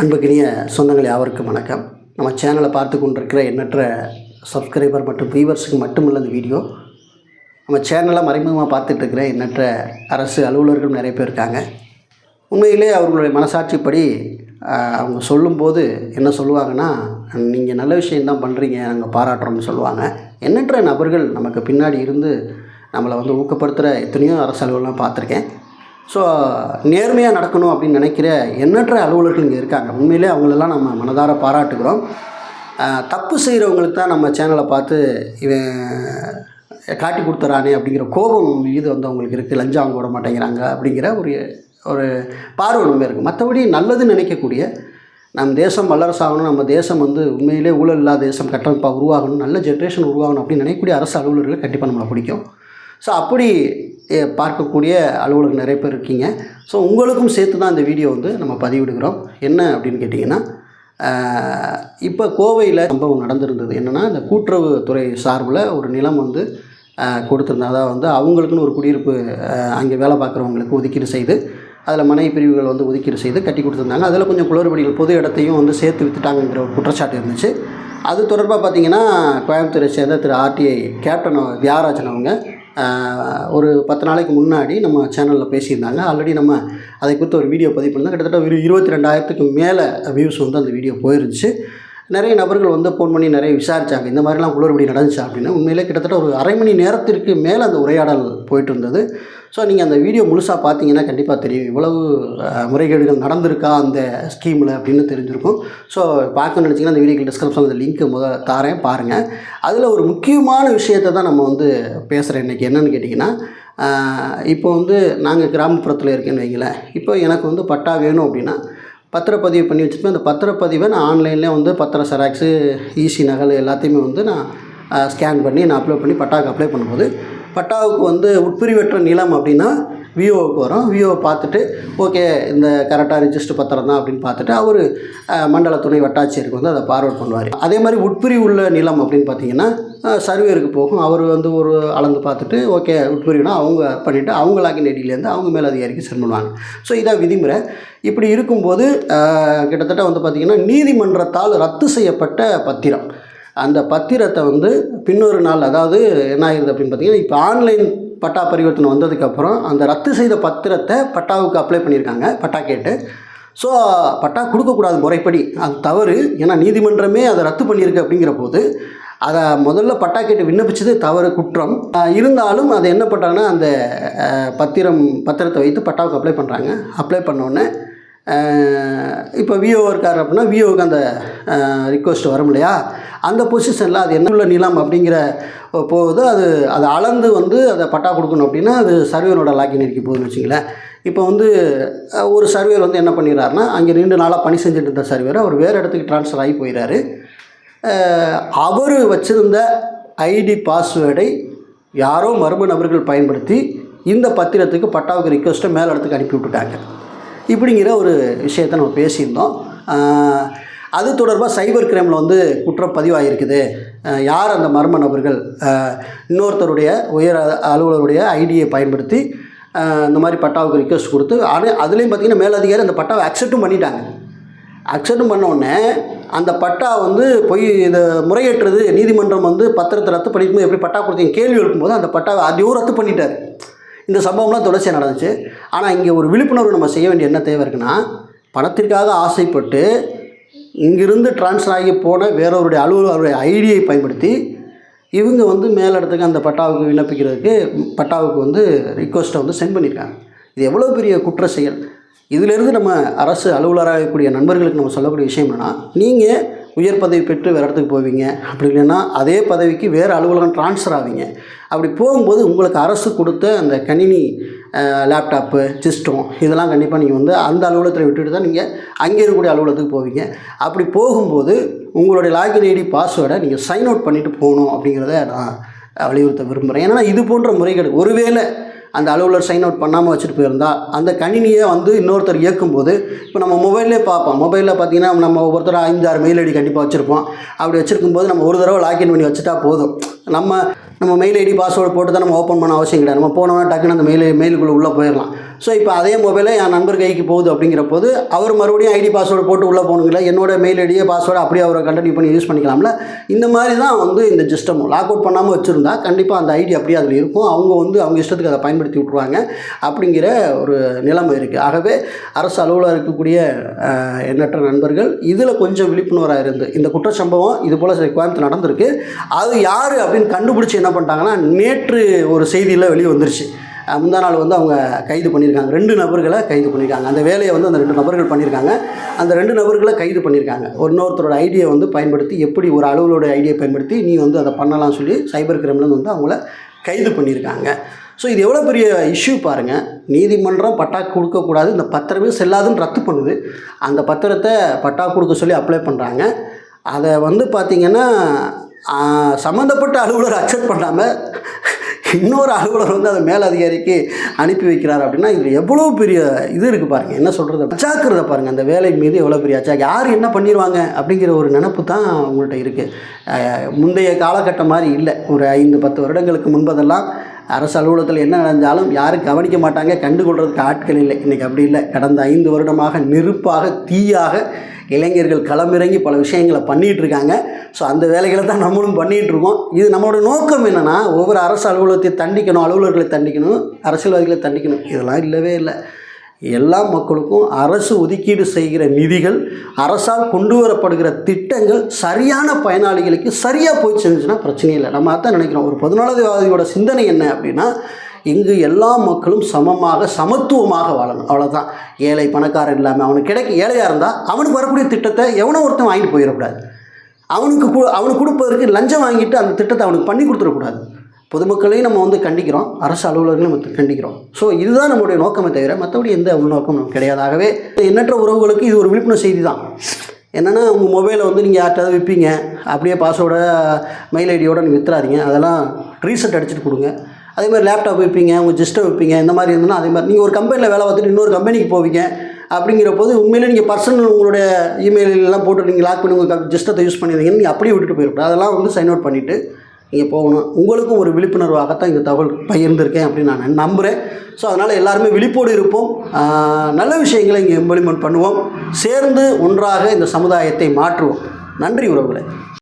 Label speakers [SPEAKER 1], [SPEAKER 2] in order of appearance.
[SPEAKER 1] அன்புக்கினிய சொந்தங்கள் யாவருக்கும் வணக்கம் நம்ம சேனலை பார்த்து கொண்டிருக்கிற எண்ணற்ற சப்ஸ்கிரைபர் மற்றும் வியூவர்ஸுக்கு மட்டுமல்ல இந்த வீடியோ நம்ம சேனலை மறைமுகமாக பார்த்துட்ருக்கிற எண்ணற்ற அரசு அலுவலர்களும் நிறைய பேர் இருக்காங்க உண்மையிலே அவர்களுடைய மனசாட்சிப்படி அவங்க சொல்லும்போது என்ன சொல்லுவாங்கன்னா நீங்கள் நல்ல விஷயந்தான் பண்ணுறீங்க நாங்கள் பாராட்டுறோம்னு சொல்லுவாங்க எண்ணற்ற நபர்கள் நமக்கு பின்னாடி இருந்து நம்மளை வந்து ஊக்கப்படுத்துகிற எத்தனையோ அரசு அலுவலாம் பார்த்துருக்கேன் ஸோ நேர்மையாக நடக்கணும் அப்படின்னு நினைக்கிற எண்ணற்ற அலுவலர்கள் இங்கே இருக்காங்க உண்மையிலே அவங்களெல்லாம் நம்ம மனதார பாராட்டுக்கிறோம் தப்பு செய்கிறவங்களுக்கு தான் நம்ம சேனலை பார்த்து இவன் காட்டி கொடுத்துறானே அப்படிங்கிற கோபம் மீது வந்து அவங்களுக்கு இருக்குது லஞ்சம் அவங்க விட மாட்டேங்கிறாங்க அப்படிங்கிற ஒரு ஒரு பார்வை நம்ம இருக்குது மற்றபடி நல்லதுன்னு நினைக்கக்கூடிய நம் தேசம் வல்லரசாகணும் நம்ம தேசம் வந்து உண்மையிலே ஊழல் இல்லாத தேசம் கட்டமைப்பாக உருவாகணும் நல்ல ஜென்ரேஷன் உருவாகணும் அப்படின்னு நினைக்கக்கூடிய அரசு அலுவலர்களை கண்டிப்பாக நம்மளை பிடிக்கும் ஸோ அப்படி பார்க்கக்கூடிய அலுவலகம் நிறைய பேர் இருக்கீங்க ஸோ உங்களுக்கும் சேர்த்து தான் இந்த வீடியோ வந்து நம்ம பதிவிடுகிறோம் என்ன அப்படின்னு கேட்டிங்கன்னா இப்போ கோவையில் சம்பவம் நடந்திருந்தது என்னென்னா இந்த கூட்டுறவு துறை சார்பில் ஒரு நிலம் வந்து கொடுத்துருந்தா அதாவது வந்து அவங்களுக்குன்னு ஒரு குடியிருப்பு அங்கே வேலை பார்க்குறவங்களுக்கு ஒதுக்கீடு செய்து அதில் மனைவி பிரிவுகள் வந்து ஒதுக்கீடு செய்து கட்டி கொடுத்துருந்தாங்க அதில் கொஞ்சம் குளறுபடிகள் பொது இடத்தையும் வந்து சேர்த்து விற்றுட்டாங்கிற ஒரு குற்றச்சாட்டு இருந்துச்சு அது தொடர்பாக பார்த்திங்கன்னா கோயம்புத்தூரை சேர்ந்த திரு ஆர்டிஐ கேப்டன் வியாராஜன் அவங்க ஒரு பத்து நாளைக்கு முன்னாடி நம்ம சேனலில் பேசியிருந்தாங்க ஆல்ரெடி நம்ம அதை குறித்து ஒரு வீடியோ பதிவு பண்ணால் கிட்டத்தட்ட ஒரு இருபத்தி ரெண்டாயிரத்துக்கு மேலே வியூஸ் வந்து அந்த வீடியோ போயிருந்துச்சு நிறைய நபர்கள் வந்து ஃபோன் பண்ணி நிறைய விசாரித்தாங்க இந்த மாதிரிலாம் குளறுபடி நடந்துச்சு அப்படின்னு உண்மையிலே கிட்டத்தட்ட ஒரு அரை மணி நேரத்திற்கு மேலே அந்த உரையாடல் போயிட்டு இருந்தது ஸோ நீங்கள் அந்த வீடியோ முழுசாக பார்த்தீங்கன்னா கண்டிப்பாக தெரியும் இவ்வளவு முறைகேடுகள் நடந்திருக்கா அந்த ஸ்கீமில் அப்படின்னு தெரிஞ்சிருக்கும் ஸோ பார்க்கணும்னு நினச்சிங்கன்னா அந்த வீடியோக்கு டிஸ்கிரிப்ஷனில் அந்த லிங்க்கு முதல் தாரேன் பாருங்கள் அதில் ஒரு முக்கியமான விஷயத்தை தான் நம்ம வந்து பேசுகிறேன் இன்றைக்கி என்னென்னு கேட்டிங்கன்னா இப்போ வந்து நாங்கள் கிராமப்புறத்தில் இருக்கேன்னு வைங்களேன் இப்போ எனக்கு வந்து பட்டா வேணும் அப்படின்னா பத்திரப்பதிவு பண்ணி வச்சுருப்பேன் அந்த பத்திரப்பதிவை நான் ஆன்லைன்லேயே வந்து பத்திர செராக்ஸு ஈசி e நகல் எல்லாத்தையுமே வந்து நான் ஸ்கேன் பண்ணி நான் அப்ளை பண்ணி பட்டாக்கு அப்ளை பண்ணும்போது பட்டாவுக்கு வந்து உட்பிரிவற்ற நிலம் அப்படின்னா விஓவுக்கு வரும் விஓவை பார்த்துட்டு ஓகே இந்த கரெக்டாக ரிஜிஸ்டர் பத்திரம் தான் அப்படின்னு பார்த்துட்டு அவர் மண்டல துணை வட்டாட்சியருக்கு வந்து அதை பார்வர்ட் பண்ணுவார் அதே மாதிரி உட்பிரிவு உள்ள நிலம் அப்படின்னு பார்த்தீங்கன்னா சர்வேருக்கு போகும் அவர் வந்து ஒரு அளந்து பார்த்துட்டு ஓகே உட்பிரிவுனா அவங்க பண்ணிவிட்டு அவங்களாக்கி நெடியிலேருந்து அவங்க மேலே அதிகாரிக்கு சென்ட் பண்ணுவாங்க ஸோ இதான் விதிமுறை இப்படி இருக்கும்போது கிட்டத்தட்ட வந்து பார்த்திங்கன்னா நீதிமன்றத்தால் ரத்து செய்யப்பட்ட பத்திரம் அந்த பத்திரத்தை வந்து பின்னொரு நாள் அதாவது என்ன ஆகுது அப்படின்னு பார்த்தீங்கன்னா இப்போ ஆன்லைன் பட்டா பரிவர்த்தனை வந்ததுக்கப்புறம் அந்த ரத்து செய்த பத்திரத்தை பட்டாவுக்கு அப்ளை பண்ணியிருக்காங்க பட்டா கேட்டு ஸோ பட்டா கொடுக்கக்கூடாது முறைப்படி அது தவறு ஏன்னா நீதிமன்றமே அதை ரத்து பண்ணியிருக்கு அப்படிங்கிற போது அதை முதல்ல பட்டா கேட்டு விண்ணப்பிச்சது தவறு குற்றம் இருந்தாலும் அதை என்ன பண்ணுறாங்கன்னா அந்த பத்திரம் பத்திரத்தை வைத்து பட்டாவுக்கு அப்ளை பண்ணுறாங்க அப்ளை பண்ணோடனே இப்போ விஓ இருக்கார் அப்படின்னா விஓவுக்கு அந்த ரிக்வஸ்ட் வரும் இல்லையா அந்த பொசிஷனில் அது என்ன உள்ள நிலம் அப்படிங்கிற போகுது அது அதை அளந்து வந்து அதை பட்டா கொடுக்கணும் அப்படின்னா அது சர்வேனோட லாக்கின் இருக்கு போகுதுன்னு வச்சுங்களேன் இப்போ வந்து ஒரு சர்வேர் வந்து என்ன பண்ணிடுறாருன்னா அங்கே ரெண்டு நாளாக பணி செஞ்சுட்டு இருந்த சர்வேர் அவர் வேறு இடத்துக்கு ட்ரான்ஸ்ஃபர் ஆகி போயிடாரு அவர் வச்சுருந்த ஐடி பாஸ்வேர்டை யாரோ மர்ம நபர்கள் பயன்படுத்தி இந்த பத்திரத்துக்கு பட்டாவுக்கு ரிக்வஸ்ட்டை மேல் இடத்துக்கு அனுப்பி விட்டுட்டாங்க இப்படிங்கிற ஒரு விஷயத்த நம்ம பேசியிருந்தோம் அது தொடர்பாக சைபர் கிரைமில் வந்து குற்றம் பதிவாகிருக்குது யார் அந்த மர்ம நபர்கள் இன்னொருத்தருடைய உயர் அலுவலருடைய ஐடியை பயன்படுத்தி இந்த மாதிரி பட்டாவுக்கு ரிக்வஸ்ட் கொடுத்து ஆனால் அதுலேயும் பார்த்திங்கன்னா மேலதிகாரி அந்த பட்டாவை அக்செப்டும் பண்ணிட்டாங்க அக்செப்டும் பண்ணோடனே அந்த பட்டா வந்து பொய் இதை முறையேற்றுறது நீதிமன்றம் வந்து பத்திரத்தை ரத்து பண்ணிக்கும்போது எப்படி பட்டா கொடுத்தீங்க கேள்வி எழுப்பும்போது அந்த பட்டாவை அதையும் ரத்து பண்ணிட்டார் இந்த சம்பவம்லாம் தொடர்ச்சியாக நடந்துச்சு ஆனால் இங்கே ஒரு விழிப்புணர்வு நம்ம செய்ய வேண்டிய என்ன தேவை இருக்குன்னா பணத்திற்காக ஆசைப்பட்டு இங்கிருந்து டிரான்ஸ்ஃபர் ஆகி போன வேறொருடைய அலுவலருடைய ஐடியை பயன்படுத்தி இவங்க வந்து மேலிடத்துக்கு அந்த பட்டாவுக்கு விண்ணப்பிக்கிறதுக்கு பட்டாவுக்கு வந்து ரிக்வஸ்ட்டை வந்து சென்ட் பண்ணியிருக்காங்க இது எவ்வளோ பெரிய குற்ற செயல் இதிலிருந்து நம்ம அரசு அலுவலராக இருக்கக்கூடிய நண்பர்களுக்கு நம்ம சொல்லக்கூடிய விஷயம் என்னென்னா நீங்கள் உயர் பதவி பெற்று வேறு இடத்துக்கு போவீங்க அப்படி இல்லைன்னா அதே பதவிக்கு வேறு அலுவலகம் ட்ரான்ஸ்ஃபர் ஆவீங்க அப்படி போகும்போது உங்களுக்கு அரசு கொடுத்த அந்த கணினி லேப்டாப்பு சிஸ்டம் இதெல்லாம் கண்டிப்பாக நீங்கள் வந்து அந்த அலுவலகத்தில் விட்டுட்டு தான் நீங்கள் அங்கே இருக்கக்கூடிய அலுவலகத்துக்கு போவீங்க அப்படி போகும்போது உங்களுடைய லாகின் ஐடி பாஸ்வேர்டை நீங்கள் சைன் அவுட் பண்ணிவிட்டு போகணும் அப்படிங்கிறத நான் வலியுறுத்த விரும்புகிறேன் ஏன்னா இது போன்ற முறைகள் ஒருவேளை அந்த அலுவலர் சைன் அவுட் பண்ணாமல் வச்சுட்டு போயிருந்தா அந்த கணினியை வந்து இன்னொருத்தர் இயக்கும்போது இப்போ நம்ம மொபைல்லே பார்ப்போம் மொபைலில் பார்த்தீங்கன்னா நம்ம ஒவ்வொருத்தரும் ஆறு மெயில் ஐடி கண்டிப்பாக வச்சுருப்போம் அப்படி வச்சுருக்கும் போது நம்ம ஒரு தடவை லாக்இன் பண்ணி வச்சுட்டா போதும் நம்ம நம்ம மெயில் ஐடி பாஸ்வேர்டு போட்டு தான் நம்ம ஓப்பன் பண்ண அவசியம் கிடையாது நம்ம போனோம்னா டக்குன்னு அந்த மெயில் மெயிலுக்குள்ளே உள்ளே போயிடலாம் ஸோ இப்போ அதே மொபைலை என் நண்பர் கைக்கு போகுது அப்படிங்கிற போது அவர் மறுபடியும் ஐடி பாஸ்வேர்டு போட்டு உள்ளே போகணுங்களா என்னோட மெயில் ஐடியே பாஸ்வேர்டு அப்படியே அவரை கண்டினியூ பண்ணி யூஸ் பண்ணிக்கலாம்ல இந்த மாதிரி தான் வந்து இந்த சிஸ்டம் லாக் அவுட் பண்ணாமல் வச்சுருந்தா கண்டிப்பாக அந்த ஐடி அப்படியே அதில் இருக்கும் அவங்க வந்து அவங்க இஷ்டத்துக்கு அதை பயன்படுத்தி விட்ருவாங்க அப்படிங்கிற ஒரு நிலைமை இருக்குது ஆகவே அரசு அலுவலாக இருக்கக்கூடிய எண்ணற்ற நண்பர்கள் இதில் கொஞ்சம் விழிப்புணர்வாக இருந்து இந்த குற்றச்சம்பவம் இது போல் கோயம்புத்தூர் நடந்திருக்கு அது யார் அப்படின்னு கண்டுபிடிச்சி என்ன பண்ணிட்டாங்கன்னா நேற்று ஒரு செய்தியில் வெளியே வந்துருச்சு முந்தா நாள் வந்து அவங்க கைது பண்ணியிருக்காங்க ரெண்டு நபர்களை கைது பண்ணியிருக்காங்க அந்த வேலையை வந்து அந்த ரெண்டு நபர்கள் பண்ணியிருக்காங்க அந்த ரெண்டு நபர்களை கைது பண்ணியிருக்காங்க ஒரு இன்னொருத்தரோட ஐடியை வந்து பயன்படுத்தி எப்படி ஒரு அலுவலோட ஐடியை பயன்படுத்தி நீ வந்து அதை பண்ணலாம்னு சொல்லி சைபர் கிரைம்லேருந்து வந்து அவங்கள கைது பண்ணியிருக்காங்க ஸோ இது எவ்வளோ பெரிய இஷ்யூ பாருங்கள் நீதிமன்றம் பட்டா கொடுக்கக்கூடாது இந்த பத்திரமே செல்லாதுன்னு ரத்து பண்ணுது அந்த பத்திரத்தை பட்டா கொடுக்க சொல்லி அப்ளை பண்ணுறாங்க அதை வந்து பார்த்திங்கன்னா சம்மந்தப்பட்ட அலுவலர் அக்செப்ட் பண்ணாமல் இன்னொரு அலுவலர் வந்து அதை மேலதிகாரிக்கு அனுப்பி வைக்கிறார் அப்படின்னா இதில் எவ்வளோ பெரிய இது இருக்குது பாருங்கள் என்ன சொல்கிறது அச்சாக்குறத பாருங்கள் அந்த வேலை மீது எவ்வளோ பெரிய அச்சாக்கு யார் என்ன பண்ணிடுவாங்க அப்படிங்கிற ஒரு நினப்பு தான் உங்கள்கிட்ட இருக்குது முந்தைய காலகட்டம் மாதிரி இல்லை ஒரு ஐந்து பத்து வருடங்களுக்கு முன்பதெல்லாம் அரசு அலுவலகத்தில் என்ன நடந்தாலும் யாரும் கவனிக்க மாட்டாங்க கண்டுகொள்கிறதுக்கு ஆட்கள் இல்லை இன்றைக்கி அப்படி இல்லை கடந்த ஐந்து வருடமாக நெருப்பாக தீயாக இளைஞர்கள் களமிறங்கி பல விஷயங்களை பண்ணிகிட்டு இருக்காங்க ஸோ அந்த வேலைகளை தான் நம்மளும் பண்ணிகிட்டு இருக்கோம் இது நம்மளோட நோக்கம் என்னென்னா ஒவ்வொரு அரசு அலுவலகத்தை தண்டிக்கணும் அலுவலர்களை தண்டிக்கணும் அரசியல்வாதிகளை தண்டிக்கணும் இதெல்லாம் இல்லவே இல்லை எல்லா மக்களுக்கும் அரசு ஒதுக்கீடு செய்கிற நிதிகள் அரசால் கொண்டு வரப்படுகிற திட்டங்கள் சரியான பயனாளிகளுக்கு சரியாக போய் செஞ்சுன்னா பிரச்சனை இல்லை நம்ம அதான் நினைக்கிறோம் ஒரு பதினாலாவதிவாதியோட சிந்தனை என்ன அப்படின்னா இங்கு எல்லா மக்களும் சமமாக சமத்துவமாக வாழணும் அவ்வளோதான் ஏழை பணக்காரன் இல்லாமல் அவனுக்கு கிடைக்க ஏழையாக இருந்தால் அவனுக்கு வரக்கூடிய திட்டத்தை எவனோ ஒருத்தன் வாங்கிட்டு போயிடக்கூடாது அவனுக்கு அவனுக்கு கொடுப்பதற்கு லஞ்சம் வாங்கிட்டு அந்த திட்டத்தை அவனுக்கு பண்ணி கொடுத்துடக்கூடாது பொதுமக்களையும் நம்ம வந்து கண்டிக்கிறோம் அரசு அலுவலர்களையும் நம்ம கண்டிக்கிறோம் ஸோ இதுதான் நம்மளுடைய நோக்கமே தவிர மற்றபடி எந்த உள்நோக்கம் நமக்கு கிடையாதாகவே எண்ணற்ற உறவுகளுக்கு இது ஒரு விழிப்புணர்வு செய்தி தான் என்னென்னா உங்கள் மொபைலை வந்து நீங்கள் யார்ட்டாவது விற்பீங்க அப்படியே பாஸோட மெயில் ஐடியோட நீங்கள் விற்றுறாதீங்க அதெல்லாம் ரீசெட் அடிச்சுட்டு கொடுங்க அதே மாதிரி லேப்டாப் விற்பீங்க உங்கள் ஜிஸ்டர் விற்பீங்க இந்த மாதிரி இருந்ததுன்னா அதே மாதிரி நீங்கள் ஒரு கம்பெனியில் வேலை பார்த்துட்டு இன்னொரு கம்பெனிக்கு போவீங்க அப்படிங்கிற போது உண்மையிலே நீங்கள் பர்சனல் உங்களுடைய இமெயிலெல்லாம் போட்டு நீங்கள் லாக் பண்ணி உங்கள் ஜிஸ்டத்தை யூஸ் பண்ணியிருந்தீங்கன்னு நீங்கள் அப்படியே விட்டுட்டு போயிருக்கோம் அதெல்லாம் வந்து சைன் அவுட் பண்ணிவிட்டு நீங்கள் போகணும் உங்களுக்கும் ஒரு விழிப்புணர்வாகத்தான் இந்த தகவல் பகிர்ந்திருக்கேன் அப்படின்னு நான் நம்புகிறேன் ஸோ அதனால் எல்லாருமே விழிப்போடு இருப்போம் நல்ல விஷயங்களை இங்கே இம்ப்ளிமெண்ட் பண்ணுவோம் சேர்ந்து ஒன்றாக இந்த சமுதாயத்தை மாற்றுவோம் நன்றி உறவுகளை